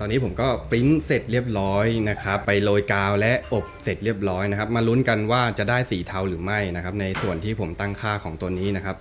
ตอนนี้ผมก็ปริ้นเสร็จเรียบร้อยนะครับไปโรยกาวและอบเสร็จเรียบร้อยนะครับ มาลุ้นกันว่าจะได้สีเทาหรือไม่นะครับ ในส่วนที่ผมตั้งค่าของตัวนี้นะครับ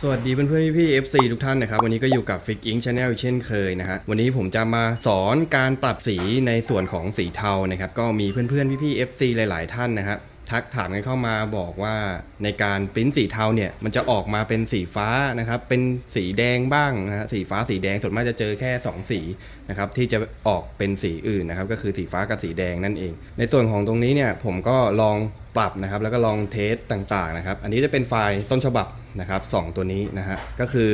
สวัสดีเพื่อนๆพี่ๆ FC ทุกท่านนะครับ วันนี้ก็อยู่กับ Fix Ink Channel เช่นเคยนะฮะวันนี้ผมจะมาสอนการปรับสีในส่วนของสีเทานะครับ ก็มีเพื่อนๆพี่ๆ FC หลาย ๆ ท่านนะฮะ ทักถามกันเข้ามาบอกว่าในการปริ้นสีเทาเนี่ยมันจะออกมาเป็นสีฟ้านะครับ เป็นสีแดงบ้างนะฮะสีฟ้าสีแดงส่วนมากจะเจอแค่ 2 สีนะครับที่จะออกเป็นสีอื่นนะครับ ก็คือสีฟ้ากับสีแดงนั่นเอง ในส่วนของตรงนี้เนี่ยผมก็ลองปรับนะครับ แล้วก็ลองเทสต่างๆนะครับ อันนี้จะเป็นไฟล์ต้นฉบับนะครับสองตัวนี้นะฮะก็คือ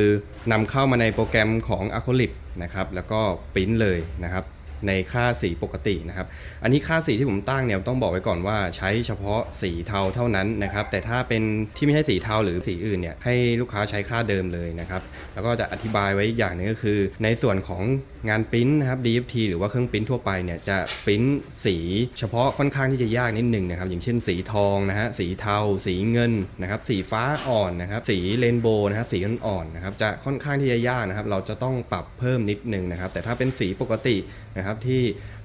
นำเข้ามาในโปรแกรมของ a c r y l i c นะครับแล้วก็ปริ้นเลยนะครับ ในค่าสีปกตินะครับ อันนี้ค่าสีที่ผมตั้งเนี่ยต้องบอกไว้ก่อนว่าใช้เฉพาะสีเทาเท่านั้นนะครับ แต่ถ้าเป็นที่ไม่ใช่สีเทาหรือสีอื่นเนี่ยให้ลูกค้าใช้ค่าเดิมเลยนะครับ แล้วก็จะอธิบายไว้อีกอย่างหนึงก็คือ ในส่วนของ งานปริ้นนะครับ DFT หรือว่าเครื่องปริ้นทั่วไปเนี่ยจะปริ้นสีเฉพาะค่อนข้างที่จะยากนิดหนึ่งนะครับ อย่างเช่นสีทองนะฮะสีเทา สีเงินนะครับ สีฟ้าอ่อนนะครับ สีเรนโบว์นะครับ สีอ่อนๆนะครับ จะค่อนข้างที่จะยากนะครับ เราจะต้องปรับเพิ่มนิดนึงนะครับ แต่ถ้าเป็นสีปกตินะครับที่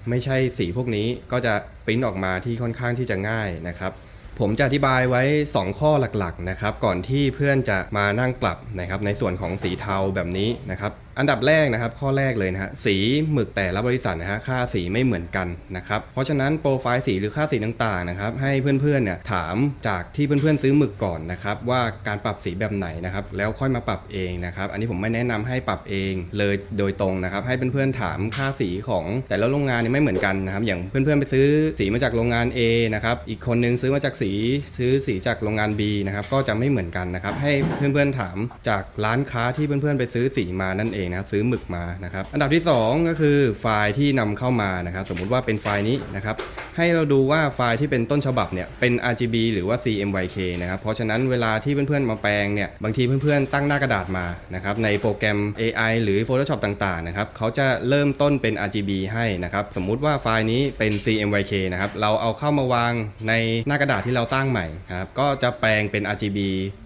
ไม่ใช่สีพวกนี้ก็จะปริ้นออกมาที่ค่อนข้างที่จะง่ายนะครับผมจะอธิบายไว้ 2 ข้อหลักๆนะครับก่อนที่เพื่อนจะมานั่งปรับนะครับในส่วนของสีเทาแบบนี้นะครับ อันดับแรกนะครับ ข้อแรกเลยนะฮะสีหมึกแต่ละบริษัทนะฮะค่าสีไม่เหมือนกันนะครับเพราะฉะนั้นโปรไฟล์สีหรือค่าสีต่างๆนะครับให้เพื่อนๆเนี่ยถามจากที่เพื่อนๆซื้อหมึกก่อนนะครับว่าการปรับสีแบบไหนนะครับแล้วค่อยมาปรับเองนะครับอันนี้ผมไม่แนะนำให้ปรับเองเลยโดยตรงนะครับให้เพื่อนๆถามค่าสีของแต่ละโรงงานเนี่ยไม่เหมือนกันนะครับอย่างเพื่อนๆไปซื้อสีมาจากโรงงาน A นะครับอีกคนนึงซื้อมาจากสีซื้อสีจากโรงงาน B นะครับก็จะไม่เหมือนกันนะครับให้เพื่อนๆถามจากร้านค้าที่เพื่อนๆไปซื้อสีมานั่นเองนะซื้อหมึกมานะครับ อันดับที่ 2 ก็คือไฟล์ที่นำเข้ามานะครับ สมมุติว่าเป็นไฟล์นี้นะครับ ให้เราดูว่าไฟล์ที่เป็นต้นฉบับเนี่ยเป็น RGB หรือว่า CMYK นะครับ เพราะฉะนั้นเวลาที่เพื่อนๆมาแปลงเนี่ยบางทีเพื่อนๆตั้งหน้ากระดาษมานะครับในโปรแกรม AI หรือ Photoshop ต่างๆนะครับเขาจะเริ่มต้นเป็น RGB ให้นะครับสมมุติว่าไฟล์นี้เป็น CMYK นะครับเราเอาเข้ามาวางในหน้ากระดาษที่เราสร้างใหม่ครับก็จะแปลงเป็น RGB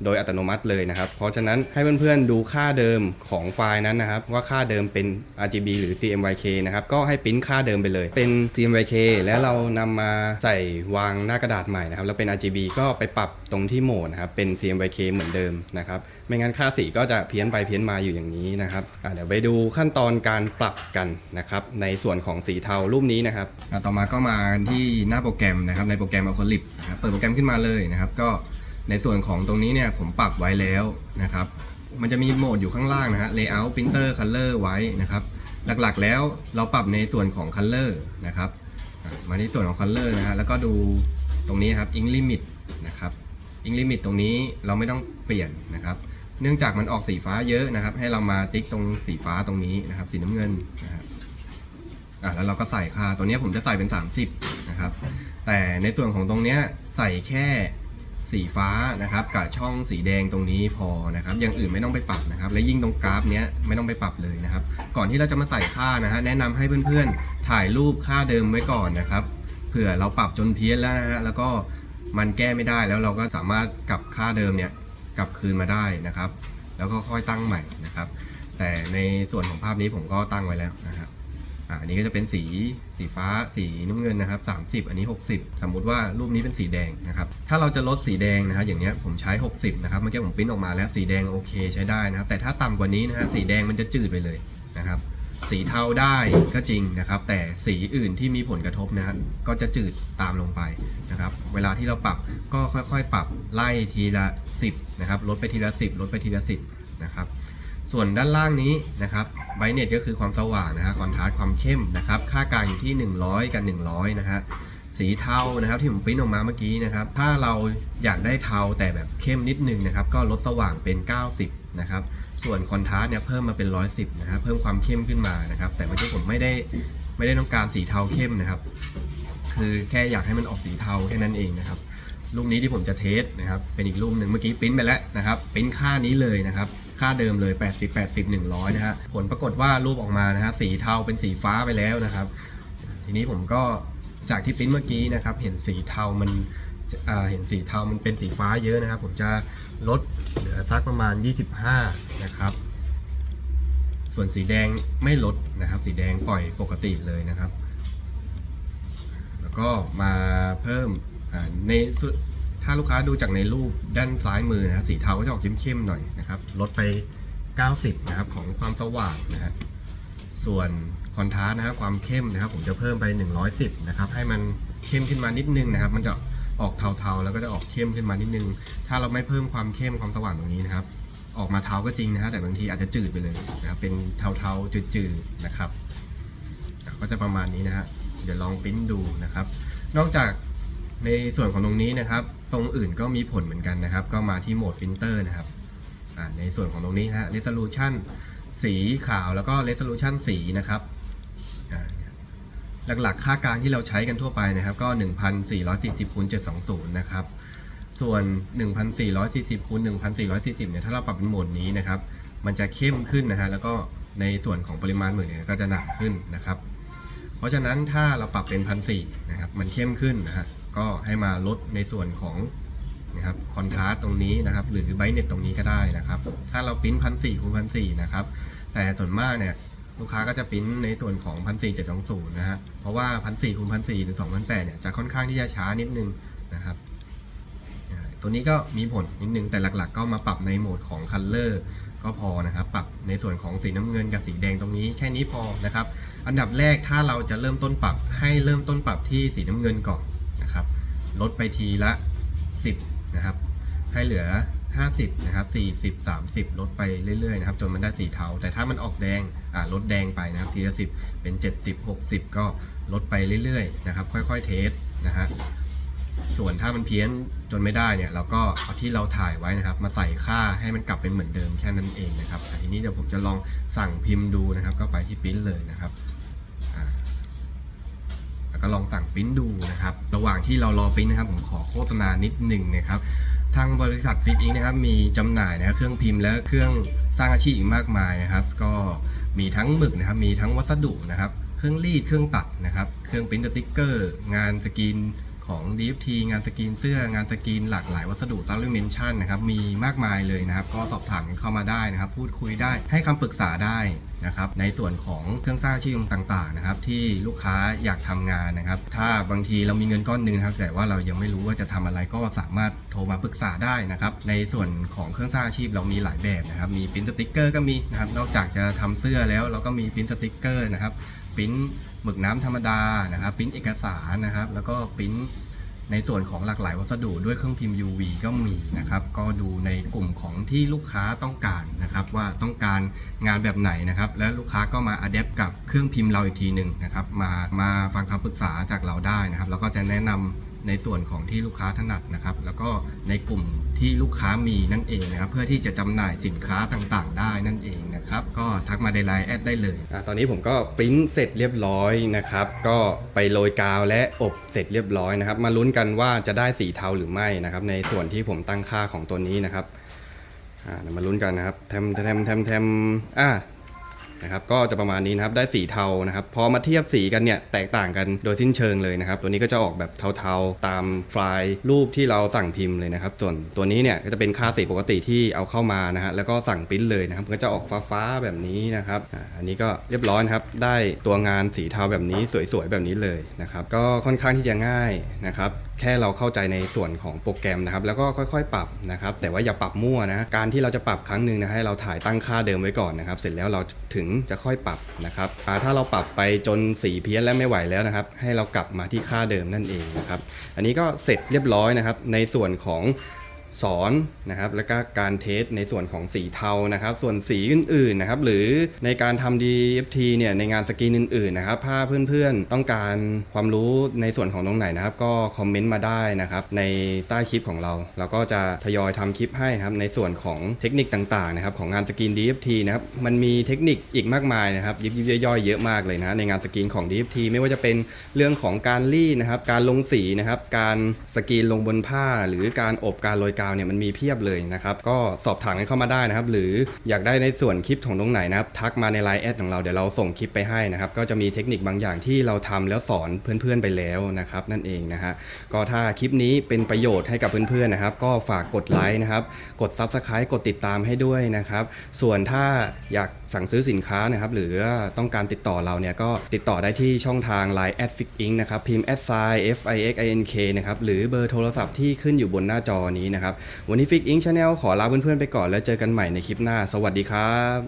โดยอัตโนมัติเลยนะครับเพราะฉะนั้นให้เพื่อนๆดูค่าเดิมของไฟล์นั้นนะครับว่าค่าเดิมเป็น RGB หรือ CMYK นะครับก็ให้ปริ้นค่าเดิมไปเลย เป็น CMYK แล้วเรานำมาใส่วางหน้ากระดาษใหม่นะครับแล้วเป็น RGB ก็ไปปรับตรงที่โหมดนะครับเป็น CMYK เหมือนเดิมนะครับไม่งั้นค่าสีก็จะเพี้ยนไปเพี้ยนมาอยู่อย่างนี้นะครับเดี๋ยวไปดูขั้นตอนการปรับกันนะครับในส่วนของสีเทารูปนี้นะครับต่อมาก็มาที่หน้าโปรแกรมนะครับในโปรแกรม a c r y l i c นะครับเปิดโปรแกรมขึ้นมาเลยนะครับก็ในส่วนของตรงนี้เนี่ยผมปรับไว้แล้วนะครับ มันจะมีโหมดอยู่ข้างล่างนะฮะ layout printer color ไว้นะครับ หลักๆแล้วเราปรับในส่วนของ color นะครับมาที่ส่วนของ color นะฮะแล้วก็ดูตรงนี้ครับ ink limit นะครับ ink limit ตรงนี้เราไม่ต้องเปลี่ยนนะครับ เนื่องจากมันออกสีฟ้าเยอะนะครับ ให้เรามาติ๊กตรงสีฟ้าตรงนี้นะครับ สีน้ำเงินนะครับอะแล้วเราก็ใส่ค่าตัวนี้ผมจะใส่เป็น 30นะครับ แต่ในส่วนของตรงเนี้ยใส่แค่ สีฟ้านะครับกับช่องสีแดงตรงนี้พอนะครับอย่างอื่นไม่ต้องไปปรับนะครับ และยิ่งตรงกราฟเนี้ยไม่ต้องไปปรับเลยนะครับ ก่อนที่เราจะมาใส่ค่านะฮะแนะนำให้เพื่อนๆ ถ่ายรูปค่าเดิมไว้ก่อนนะครับเผื่อเราปรับจนเพี้ยนแล้วนะฮะแล้วก็มันแก้ไม่ได้แล้วเราก็สามารถกลับค่าเดิมเนี่ยกลับคืนมาได้นะครับ แล้วก็ค่อยตั้งใหม่นะครับ แต่ในส่วนของภาพนี้ผมก็ตั้งไว้แล้วนะครับ อันนี้ก็จะเป็นสีสีฟ้าสีน้ำเงินนะครับ 30 อันนี้ 60 สมมุติว่ารูปนี้เป็นสีแดงนะครับ ถ้าเราจะลดสีแดงนะครับ อย่างเนี้ยผมใช้ 60 นะครับ เมื่อกี้ผมปริ้นออกมาแล้วสีแดงโอเคใช้ได้นะครับ แต่ถ้าต่ำกว่านี้นะฮะสีแดงมันจะจืดไปเลยนะครับ สีเทาได้ก็จริงนะครับ แต่สีอื่นที่มีผลกระทบนะฮะก็จะจืดตามลงไปนะครับ เวลาที่เราปรับก็ค่อยๆ ปรับไล่ทีละ 10 นะครับ ลดไปทีละ 10 ลดไปทีละ 10 นะครับ ส่วนด้านล่างนี้นะครับไบเน็ตก็คือความสว่างนะฮะคอนทราสต์ความเข้มนะครับ ค่ากลางอยู่ที่ 100 กับ 100 นะฮะสีเทานะครับที่ผมปริ้นออกมาเมื่อกี้นะครับ ถ้าเราอยากได้เทาแต่แบบเข้มนิดนึงนะครับ ก็ลดสว่างเป็น 90 นะครับ ส่วนคอนทราสต์เนี่ยเพิ่มมาเป็น 110 นะครับเพิ่มความเข้มขึ้นมานะครับ แต่เมื่อกี้ผมไม่ได้ไม่ได้ต้องการสีเทาเข้มนะครับ คือแค่อยากให้มันออกสีเทาแค่นั้นเองนะครับรูปนี้ที่ผมจะเทสนะครับเป็นอีกรูปหนึ่งเมื่อกี้ปริ้นไปแล้วนะครับปริ้นค่านี้เลยนะครับ ค่าเดิมเลย 80 80 100 นะฮะ ผลปรากฏว่ารูปออกมานะฮะสีเทาเป็นสีฟ้าไปแล้วนะครับ ทีนี้ผมก็จากที่ปริ้นเมื่อกี้นะครับ เห็นสีเทามันเห็นสีเทามันเป็นสีฟ้าเยอะนะครับ ผมจะลดเหลือสักประมาณ 25 นะครับ ส่วนสีแดงไม่ลดนะครับ สีแดงปล่อยปกติเลยนะครับ แล้วก็มาเพิ่มในสุด ถ้าลูกค้าดูจากในรูปด้านซ้ายมือนะครับสีเทาก็จะออกเข้มๆหน่อยนะครับลดไป 90 นะครับของความสว่างนะฮะส่วนคอนทราสต์นะครับความเข้มนะครับผมจะเพิ่มไป 110 นะครับ ให้มันเข้มขึ้นมานิดนึงนะครับ มันจะออกเทาๆ แล้วก็จะออกเข้มขึ้นมานิดนึง ถ้าเราไม่เพิ่มความเข้มความสว่างตรงนี้นะครับ ออกมาเทาก็จริงนะฮะแต่บางทีอาจจะจืดไปเลยนะครับเป็นเทาๆจืดๆนะครับ ก็จะประมาณนี้นะฮะเดี๋ยวลองปริ้นดูนะครับ นอกจาก ในส่วนของตรงนี้นะครับ ตรงอื่นก็มีผลเหมือนกันนะครับ ก็มาที่โหมดฟิลเตอร์นะครับในส่วนของตรงนี้นะฮะ resolution สีขาวแล้วก็ resolution สีนะครับหลักๆ ค่ากลางที่เราใช้กันทั่วไปนะครับ ก็ 1440คูณ720 นะครับ ส่วน 1440คูณ1440 เนี่ย ถ้าเราปรับเป็นโหมดนี้นะครับ มันจะเข้มขึ้นนะฮะ แล้วก็ในส่วนของปริมาณหมึกเนี่ยก็จะหนาขึ้นนะครับ เพราะฉะนั้นถ้าเราปรับเป็นพันสี่นะครับ มันเข้มขึ้นนะฮะ ก็ให้มาลดในส่วนของนะครับคอนทราสตรงนี้นะครับ หรือไบเน็ตตรงนี้ก็ได้นะครับ ถ้าเราปริ้นพันสี่คูณพันสี่นะครับ แต่ส่วนมากเนี่ยลูกค้าก็จะปริ้นในส่วนของพันสี่เจ็ดสองศูนย์นะฮะเพราะว่าพันสี่คูณพันสี่หรือสองพันแปดเนี่ยจะค่อนข้างที่จะช้านิดนึงนะครับตัวนี้ก็มีผลนิดนึงแต่หลักๆ ก็มาปรับในโหมดของคัลเลอร์ก็พอนะครับ ปรับในส่วนของสีน้ำเงินกับสีแดงตรงนี้แค่นี้พอนะครับ อันดับแรกถ้าเราจะเริ่มต้นปรับให้เริ่มต้นปรับที่สีน้ำเงินก่อน ลดไปทีละ 10 นะครับ ให้เหลือ 50 นะครับ 40 30 ลดไปเรื่อยๆนะครับจนมันได้สีเทา แต่ถ้ามันออกแดงอ่าลดแดงไปนะครับทีละ 10 เป็น 70 60 ก็ลดไปเรื่อยๆนะครับ ค่อยๆเทสนะฮะส่วนถ้ามันเพี้ยนจนไม่ได้เนี่ย เราก็เอาที่เราถ่ายไว้นะครับ มาใส่ค่าให้มันกลับเป็นเหมือนเดิมแค่นั้นเองนะครับทีนี้เดี๋ยวผมจะลองสั่งพิมพ์ดูนะครับ ก็ไปที่ปริ้นเลยนะครับ ล้วก็ลองสั่งปริ้นดูนะครับ ระหว่างที่เรารอปริ้นนะครับ ผมขอโฆษณานิดหนึ่งนะครับ ทางบริษัทฟิกอิงนะครับ มีจำหน่ายนะครับเครื่องพิมพ์และเครื่องสร้างอาชีพอีกมากมายนะครับ ก็มีทั้งหมึกนะครับ มีทั้งวัสดุนะครับ เครื่องรีด เครื่องตัดนะครับ เครื่องปริ้นสติ๊กเกอร์ งานสกรีน ของ DFT งานสกรีนเสื้องานสกรีนหลากหลายวัสดุซั l ิเมนชั่นนะครับมีมากมายเลยนะครับ ก็สอบถามเข้ามาได้นะครับ พูดคุยได้ให้คำปรึกษาได้นะครับในส่วนของเครื่องสร้างอาชีพต่างๆนะครับที่ลูกค้าอยากทำงานนะครับ ถ้าบางทีเรามีเงินก้อนหนึ่งนะครับแต่ว่าเรายังไม่รู้ว่าจะทำอะไรก็สามารถโทรมาปรึกษาได้นะครับ ในส่วนของเครื่องสร้างอาชีพเรามีหลายแบบนะครับ มีปริ้นสติ๊กเกอร์ก็มีนะครับนอกจากจะทำเสื้อแล้วเราก็มีปริ้นสติ๊กเกอร์นะครับปริ้น หมึกน้ำธรรมดานะครับปริ้นเอกสารนะครับ แล้วก็ปริ้นในส่วนของหลากหลายวัสดุด้วยเครื่องพิมพ์ UV ก็มีนะครับ ก็ดูในกลุ่มของที่ลูกค้าต้องการนะครับ ว่าต้องการงานแบบไหนนะครับ แล้วลูกค้าก็มาอัดแอปกับเครื่องพิมพ์เราอีกทีหนึ่งนะครับ มามาฟังคำปรึกษาจากเราได้นะครับ แล้วก็จะแนะนำในส่วนของที่ลูกค้าถนัดนะครับ แล้วก็ในกลุ่มที่ลูกค้ามีนั่นเองนะครับ เพื่อที่จะจำหน่ายสินค้าต่างๆ ได้นั่นเอง ครับก็ทักมาในไลน์แอดได้เลยอตอนนี้ผมก็ปริ้นเสร็จเรียบร้อยนะครับ ก็ไปโรยกาวและอบเสร็จเรียบร้อยนะครับ มาลุ้นกันว่าจะได้สีเทาหรือไม่นะครับ ในส่วนที่ผมตั้งค่าของตัวนี้นะครับ อ่าเดี๋ยวมาลุ้นกันนะครับแทมแทมแทมแทมอ่า นะครับก็จะประมาณนี้นะครับได้สีเทานะครับพอมาเทียบสีกันเนี่ยแตกต่างกันโดยสิ้นเชิงเลยนะครับ ตัวนี้ก็จะออกแบบเทาๆ ตามไฟล์รูปที่เราสั่งพิมพ์เลยนะครับส่วนตัวนี้เนี่ยก็จะเป็นค่าสีปกติที่เอาเข้ามานะฮะแล้วก็สั่งปริ้นเลยนะครับก็จะออกฟ้าๆแบบนี้นะครับอันนี้ก็เรียบร้อยครับได้ตัวงานสีเทาแบบนี้สวยๆแบบนี้เลยนะครับก็ค่อนข้างที่จะง่ายนะครับ แค่เราเข้าใจในส่วนของโปรแกรมนะครับ แล้วก็ค่อยๆ ปรับนะครับ แต่ว่าอย่าปรับมั่วนะการที่เราจะปรับครั้งหนึ่งนะให้เราถ่ายตั้งค่าเดิมไว้ก่อนนะครับ เสร็จแล้วเราถึงจะค่อยปรับนะครับถ้าเราปรับไปจนสีเพี้ยนและไม่ไหวแล้วนะครับ ให้เรากลับมาที่ค่าเดิมนั่นเองนะครับ อันนี้ก็เสร็จเรียบร้อยนะครับ ในส่วนของ สอนนะครับแล้วก็การเทสในส่วนของสีเทานะครับ ส่วนสีอื่นๆนะครับหรือในการทำ DFT เนี่ยในงานสกรีนอื่นๆนะครับถ้าเพื่อนๆต้องการความรู้ในส่วนของตรงไหนนะครับ ก็คอมเมนต์มาได้นะครับ ในใต้คลิปของเรา เราก็จะทยอยทำคลิปให้นะครับในส่วนของเทคนิคต่างๆนะครับของงานสกรีน DFT นะครับมันมีเทคนิคอีกมากมายนะครับยิบยิบย่อยๆเยอะมากเลยนะในงานสกรีนของ DFT ไม่ว่าจะเป็นเรื่องของการรีดนะครับการลงสีนะครับการสกรีนลงบนผ้าหรือการอบการโรยกาาวเนี่ยมันมีเพียบเลยนะครับ ก็สอบถามกันเข้ามาได้นะครับ หรืออยากได้ในส่วนคลิปของตรงไหนนะครับ ทักมาในไลน์แอดของเราเดี๋ยวเราส่งคลิปไปให้นะครับ ก็จะมีเทคนิคบางอย่างที่เราทำแล้วสอนเพื่อนๆไปแล้วนะครับ นั่นเองนะฮะก็ถ้าคลิปนี้เป็นประโยชน์ให้กับเพื่อนๆนะครับ ก็ฝากกดไลค์นะครับ กด Subscribe กดติดตามให้ด้วยนะครับ ส่วนถ้าอยากสั่งซื้อสินค้านะครับ หรือต้องการติดต่อเราเนี่ยก็ติดต่อได้ที่ช่องทาง Line at f i x i n c นะครับพิมพ์ s i f i x i n k นะครับหรือเบอร์โทรศัพท์ที่ขึ้นอยู่บนหน้าจอนี้นะครับวันนี้ฟิกอิงชาแนลขอลาเพื่อนๆไปก่อนแล้วเจอกันใหม่ในคลิปหน้า สวัสดีครับ